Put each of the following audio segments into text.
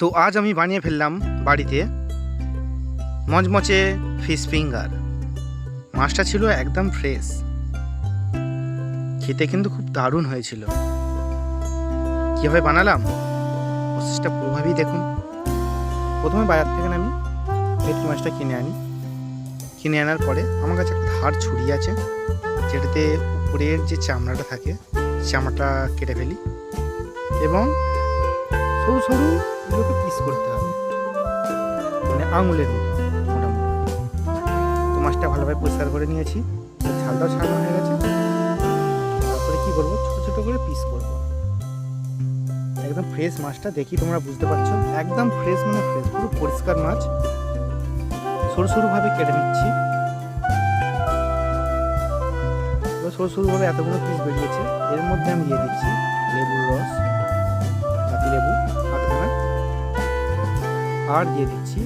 তো আজ আমি বানিয়ে ফেললাম বাড়িতে মচমচে ফিশ ফিঙ্গার। মাছটা ছিল একদম ফ্রেশ। খেতে কিন্তু খুব দারুণ হয়েছিল। কীভাবে বানালাম? প্রসেসটা পুরোভাবেই দেখুন। প্রথমে বাজার থেকে আমি ভেটকি মাছটা কিনে আনি। কিনে আনার পরে আমার কাছে একটা ধার ছুরি আছে, যেটাতে উপরের যে চামড়াটা থাকে, চামড়াটা কেটে ফেলি। এবং সরু সরু এগুলোকে পিস করতে হবে। মানে আঙুলের মতো, মোটামুটি। তো মাছটা ভালোভাবে পরিষ্কার করে নিয়েছি। ছালটাও ছাড়ানো হয়ে গেছে। তারপরে কি করব? ছোটো ছোটো করে পিস করব। একদম ফ্রেশ মাছটা দেখি তোমরা বুঝতে পারছ। একদম ফ্রেশ মানে ফ্রেশ পুরো পরিষ্কার মাছ। সরু সরুভাবে কেটে নিচ্ছি। সরু সরুভাবে এতগুলো পিস বেরিয়েছে। এর মধ্যে আমি দিয়ে দিচ্ছি লেবুর রস পাতি লেবু। আর দিয়ে দিচ্ছি,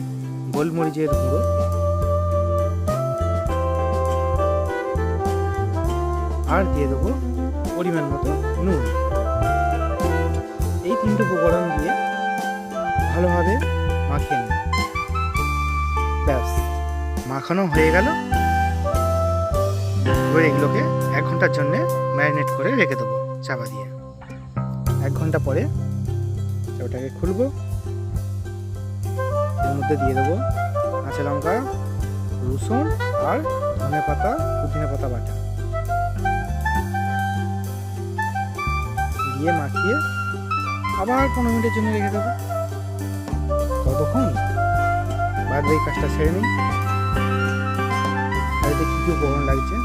গোলমরিচের গুঁড়ো। আর দিয়ে দেবো পরিমাণ মতো নুন। এই তিনটে উপকরণ দিয়ে ভালোভাবে মাখিয়ে নেব ব্যাস, মাখানো হয়ে গেল। এগুলোকে এক ঘণ্টার জন্যে ম্যারিনেট করে রেখে দেবো চাপা দিয়ে। এক ঘণ্টা পরে ওটাকে খুলবো। এর মধ্যে দিয়ে দেবো। কাঁচা লঙ্কা, রসুন আর ধনে পাতা, পুদিনা পাতা বাটা। দিয়ে মাখিয়ে আবার পনেরো মিনিটের জন্য রেখে দেবো। ততক্ষণ বাদ বাকি কাজটা ছেড়ে নিই। এতে কী কী উপকরণ লাগছে?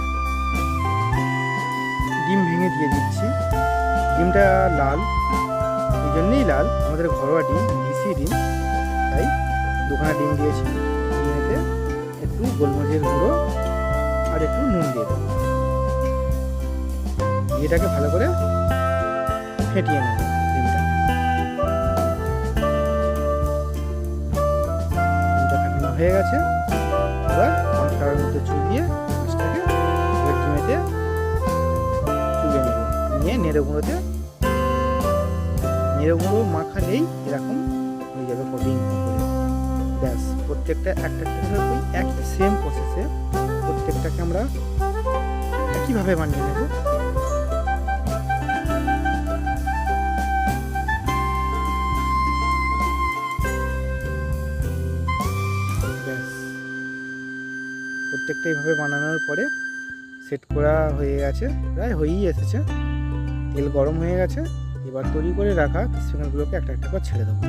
ডিম ভেঙে দিয়ে দিচ্ছি। ডিমটা লাল, এই জন্যেই লাল। আমাদের ঘরোয়া ডিম, দেশি ডিম, তাই দোকানে ডিম দিয়েছি। ডিমেতে একটু গোলমরিচের গুঁড়ো আর একটু নুন দিয়ে দেবো। এটাকে ভালো করে ফেটিয়ে নেব হয়ে গেছে। এবার কর্নফ্লাওয়ারের মধ্যে চুবিয়ে মাছটাকে এবার ডিমেতে চুবিয়ে নেব। নিয়ে নেড়ে গুঁড়োতে নেড়ে গুঁড়ো মাখালেই এরকম হয়ে যাবে কোটিং করে ব্যাস, প্রত্যেকটা একটা একটা ওই একই সেম প্রসেসে প্রত্যেকটাকে আমরা একইভাবে বানিয়ে নেব। প্রত্যেকটা এইভাবে বানানোর পরে সেট করা হয়ে গেছে, প্রায় হয়েই এসেছে। তেল গরম হয়ে গেছে, এবার তৈরি করে রাখা ফিশফিঙ্গারগুলোকে একটা একটা করে ছেড়ে দেবো।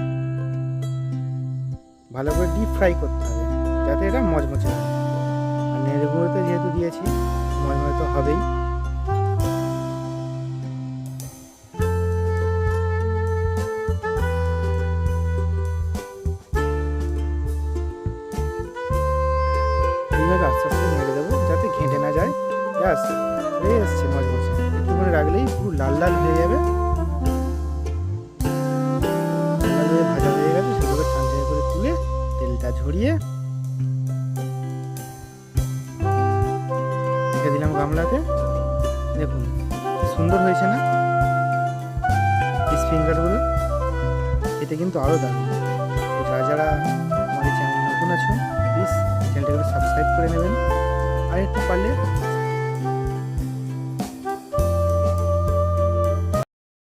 ভালো করে ডিপ ফ্রাই করতে হবে, যাতে এটা মচমচে হয়। আর নেড়েগুলোতে যেহেতু দিয়েছি মচমচে তো হবেই। এইভাবে আস্তে আস্তে নেড়ে দেবো, যাতে ঘেঁটে না যায়। ব্যাস, হয়ে এসছে মচমচে একটু করে রাখলেই পুরো লাল লাল হয়ে যাবে। তেলটা ঢেকে দিলাম গামলাতে। দেখুন, সুন্দর হয়েছে না? ফিঙ্গারগুলো এতে কিন্তু আরও দারুণ। যারা যারা আমার চ্যানেল নতুন আছো প্লিজ চ্যানেলটাকে সাবস্ক্রাইব করে নেবেন। আর একটু পারলে